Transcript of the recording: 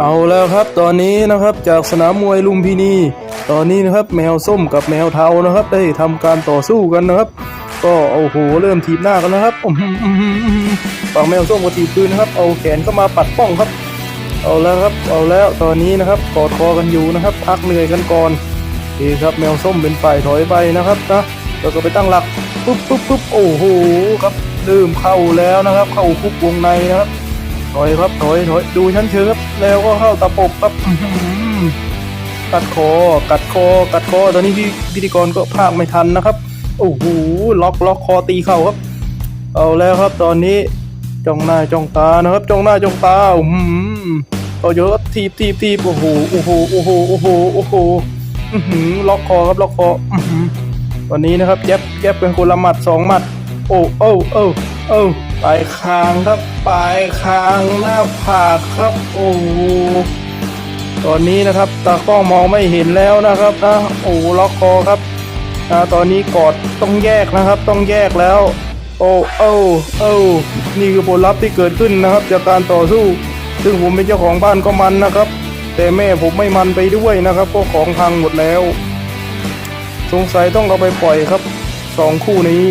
เอาแล้วครับตอนนี้นะครับจากสนามมวยลุมพินี ตอนนี้นะครับแมวส้มกับแมวเทานะครับ ได้ทำการต่อสู้กันนะครับ ก็โอ้โหเริ่มถีบหน้ากันแล้วครับฝั่งแมวส้มก็ถีบคืนนะครับ เอาแขนเข้ามาปัดป้องครับ เอาแล้วครับเอาแล้วตอนนี้นะครับกอดคอกันอยู่นะครับ พักเหนื่อยกันก่อนดีครับแมวส้มเป็นฝ่ายถอยไปนะครับนะแล้วก็ไปตั้งหลักปุ๊บปุ๊บปุ๊บโอ้โหครับเริ่มเข้าแล้วนะครับ เข้าคุกวงในนะครับ ถอยครับถอยถอยดูชั้นเชิงครับแล้วก็เข้าตะปบครับอื้อหือกัดคอกัดคอกัดคอตอนนี้พี่พิธีกรก็พากไม่ทันนะครับโอ้โหล็อกล็อกคอตีเข่าครับ เอาแล้วครับ ตอนนี้จ้องหน้าจ้องตานะครับจ้องหน้าจ้องตาอืมเอาเยอะทีบทีบทีบโอ้โหโอ้โหโอ้โหโอ้โหโอ้โหอื้อหือล็อกคอครับล็อกคออื้อหือตอนนี้นะครับแยบแยบเป็นคนละหมัดสองหมัด โอ้โอ้โอ้ โอ้ปลายคางครับปลายคางหน้าผากครับโอ้ตอนนี้นะครับตากล้องมองไม่เห็นแล้วนะครับนะโอ้ล็อกคอครับอ่าตอนนี้กอดต้องแยกนะครับ ต้องแยกแล้ว โอ้โอ้โอ้นี่คือผลลัพธ์ที่เกิดขึ้นนะครับ จากการต่อสู้ ซึ่งผมเป็นเจ้าของบ้านก็มันนะครับ แต่แม่ผมไม่มันไปด้วยนะครับเพราะของพังหมดแล้ว สงสัยต้องเอาไปปล่อยครับสองคู่นี้